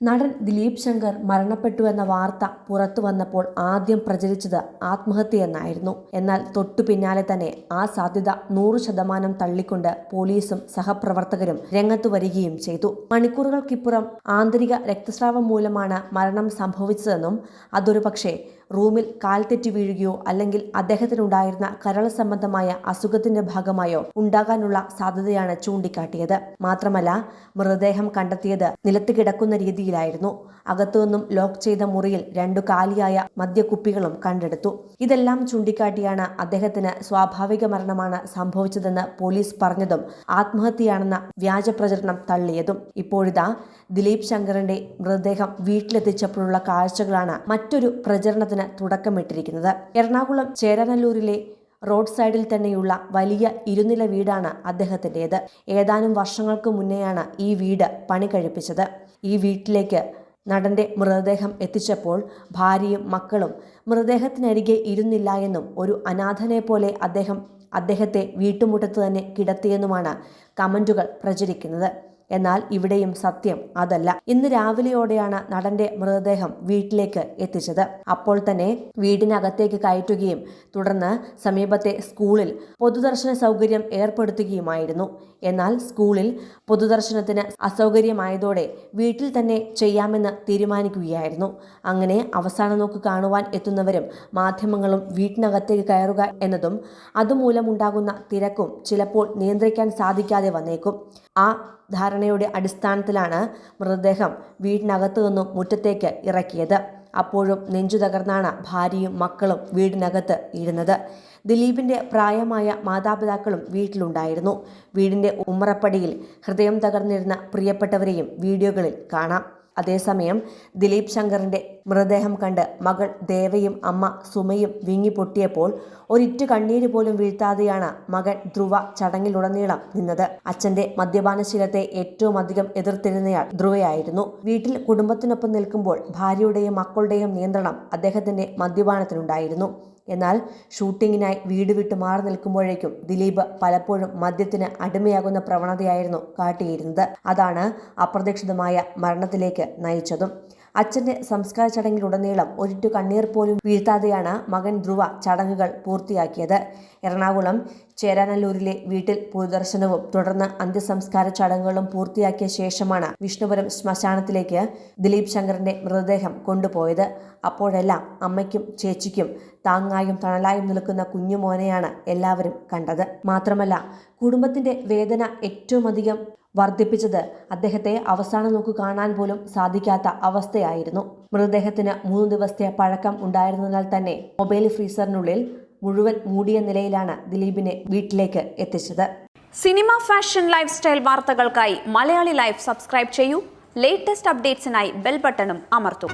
നടൻ ദിലീപ് ശങ്കർ മരണപ്പെട്ടു എന്ന വാർത്ത പുറത്തു വന്നപ്പോൾ ആദ്യം പ്രചരിച്ചത് ആത്മഹത്യയെന്നായിരുന്നു. എന്നാൽ തൊട്ടു പിന്നാലെ തന്നെ ആ സാധ്യത നൂറ് ശതമാനം തള്ളിക്കൊണ്ട് പോലീസും സഹപ്രവർത്തകരും രംഗത്തു വരികയും ചെയ്തു. മണിക്കൂറുകൾക്കിപ്പുറം ആന്തരിക രക്തസ്രാവം മൂലമാണ് മരണം സംഭവിച്ചതെന്നും അതൊരു പക്ഷേ റൂമിൽ കാൽ തെറ്റി വീഴുകയോ അല്ലെങ്കിൽ അദ്ദേഹത്തിനുണ്ടായിരുന്ന കരൾ സംബന്ധമായ അസുഖത്തിന്റെ ഭാഗമായോ ഉണ്ടാകാനുള്ള സാധ്യതയാണ് ചൂണ്ടിക്കാട്ടിയത്. മാത്രമല്ല മൃതദേഹം കണ്ടെത്തിയത് നിലത്ത് കിടക്കുന്ന രീതിയിലായിരുന്നു അകത്തുനിന്നും ലോക്ക് ചെയ്ത മുറിയിൽ രണ്ടു കാലിയായ മദ്യക്കുപ്പികളും കണ്ടെടുത്തു. ഇതെല്ലാം ചൂണ്ടിക്കാട്ടിയാണ് അദ്ദേഹത്തിന് സ്വാഭാവിക മരണമാണ് സംഭവിച്ചതെന്ന് പോലീസ് പറഞ്ഞതും ആത്മഹത്യയാണെന്ന വ്യാജ പ്രചരണം തള്ളിയതും. ഇപ്പോഴിതാ ദിലീപ് ശങ്കറിന്റെ മൃതദേഹം വീട്ടിലെത്തിച്ചപ്പോഴുള്ള കാഴ്ചകളാണ് മറ്റൊരു പ്രചരണത്തിന് തുടക്കമിട്ടിരിക്കുന്നത്. എറണാകുളം ചേരാനല്ലൂരിലെ റോഡ് സൈഡിൽ തന്നെയുള്ള വലിയ ഇരുനില വീടാണ് അദ്ദേഹത്തിന്റെത്. ഏതാനും വർഷങ്ങൾക്ക് മുന്നെയാണ് ഈ വീട് പണി കഴിപ്പിച്ചത്. ഈ വീട്ടിലേക്ക് നടന്റെ മൃതദേഹം എത്തിച്ചപ്പോൾ ഭാര്യയും മക്കളും മൃതദേഹത്തിനരികെ ഇരുന്നില്ല എന്നും ഒരു അനാഥനെ പോലെ അദ്ദേഹം അദ്ദേഹത്തെ വീട്ടുമുറ്റത്ത് തന്നെ കിടത്തിയെന്നുമാണ് കമന്റുകൾ പ്രചരിക്കുന്നത്. എന്നാൽ ഇവിടെയും സത്യം അതല്ല. ഇന്ന് രാവിലെയോടെയാണ് നടന്റെ മൃതദേഹം വീട്ടിലേക്ക് എത്തിച്ചത്. അപ്പോൾ തന്നെ വീടിനകത്തേക്ക് കയറ്റുകയും തുടർന്ന് സമീപത്തെ സ്കൂളിൽ പൊതുദർശന സൗകര്യം ഏർപ്പെടുത്തുകയുമായിരുന്നു. എന്നാൽ സ്കൂളിൽ പൊതുദർശനത്തിന് അസൗകര്യമായതോടെ വീട്ടിൽ തന്നെ ചെയ്യാമെന്ന് തീരുമാനിക്കുകയായിരുന്നു. അങ്ങനെ അവസാന നോക്ക് കാണുവാൻ എത്തുന്നവരും മാധ്യമങ്ങളും വീട്ടിനകത്തേക്ക് കയറുക എന്നതും അതുമൂലമുണ്ടാകുന്ന തിരക്കും ചിലപ്പോൾ നിയന്ത്രിക്കാൻ സാധിക്കാതെ വന്നേക്കും. ആ ധാരണയുടെ അടിസ്ഥാനത്തിലാണ് മൃതദേഹം വീടിനകത്തു നിന്നും മുറ്റത്തേക്ക് ഇറക്കിയത്. അപ്പോഴും നെഞ്ചു തകർന്നാണ് ഭാര്യയും മക്കളും വീടിനകത്ത് ഇരുന്നത്. ദിലീപിന്റെ പ്രായമായ മാതാപിതാക്കളും വീട്ടിലുണ്ടായിരുന്നു. വീടിന്റെ ഉമ്മറപ്പടിയിൽ ഹൃദയം തകർന്നിരുന്ന പ്രിയപ്പെട്ടവരെയും വീഡിയോകളിൽ കാണാം. അതേസമയം ദിലീപ് ശങ്കറിന്റെ മൃതദേഹം കണ്ട് മകൾ ദേവയും അമ്മ സുമയും വിങ്ങി പൊട്ടിയപ്പോൾ ഒരിറ്റു കണ്ണീര് പോലും വീഴ്ത്താതെയാണ് മകൻ ധ്രുവ ചടങ്ങിലുടനീളം നിന്നത്. അച്ഛന്റെ മദ്യപാനശീലത്തെ ഏറ്റവും അധികം എതിർത്തിരുന്നയാൾ ധ്രുവയായിരുന്നു. വീട്ടിൽ കുടുംബത്തിനൊപ്പം നിൽക്കുമ്പോൾ ഭാര്യയുടെയും മക്കളുടെയും നിയന്ത്രണം അദ്ദേഹത്തിന്റെ മദ്യപാനത്തിനുണ്ടായിരുന്നു. എന്നാൽ ഷൂട്ടിങ്ങിനായി വീട് വിട്ട് മാറി നിൽക്കുമ്പോഴേക്കും ദിലീപ് പലപ്പോഴും മദ്യത്തിന് അടിമയാകുന്ന പ്രവണതയായിരുന്നു കാട്ടിയിരുന്നത്. അതാണ് അപ്രതീക്ഷിതമായ മരണത്തിലേക്ക് നയിച്ചതും. അച്ഛന്റെ സംസ്കാര ചടങ്ങിലുടനീളം ഒരിറ്റു കണ്ണീർ പോലും വീഴ്ത്താതെയാണ് മകൻ ധ്രുവ ചടങ്ങുകൾ പൂർത്തിയാക്കിയത്. എറണാകുളം ചേരാനല്ലൂരിലെ വീട്ടിൽ പൊതുദർശനവും തുടർന്ന് അന്ത്യസംസ്കാര ചടങ്ങുകളും പൂർത്തിയാക്കിയ ശേഷമാണ് വിഷ്ണുപുരം ശ്മശാനത്തിലേക്ക് ദിലീപ് ശങ്കറിന്റെ മൃതദേഹം കൊണ്ടുപോയത്. അപ്പോഴെല്ലാം അമ്മയ്ക്കും ചേച്ചിക്കും താങ്ങായും തണലായും നിൽക്കുന്ന കുഞ്ഞുമോനെയാണ് എല്ലാവരും കണ്ടത്. മാത്രമല്ല കുടുംബത്തിന്റെ വേദന ഏറ്റവും അധികം വർദ്ധിപ്പിച്ചത് അദ്ദേഹത്തെ അവസാന നോക്കു കാണാൻ പോലും സാധിക്കാത്ത അവസ്ഥയായിരുന്നു. മൃതദേഹത്തിന് മൂന്ന് ദിവസത്തെ പഴക്കം ഉണ്ടായിരുന്നതിനാൽ തന്നെ മൊബൈൽ ഫ്രീസറിനുള്ളിൽ മുഴുവൻ മൂടിയ നിലയിലാണ് ദിലീപിനെ വീട്ടിലേക്ക് എത്തിച്ചത്. സിനിമ ഫാഷൻ ലൈഫ് സ്റ്റൈൽ വാർത്തകൾക്കായി മലയാളി ലൈഫ് സബ്സ്ക്രൈബ് ചെയ്യൂ. ലേറ്റസ്റ്റ് അപ്ഡേറ്റ്സിനായി ബെൽ ബട്ടണും അമർത്തും.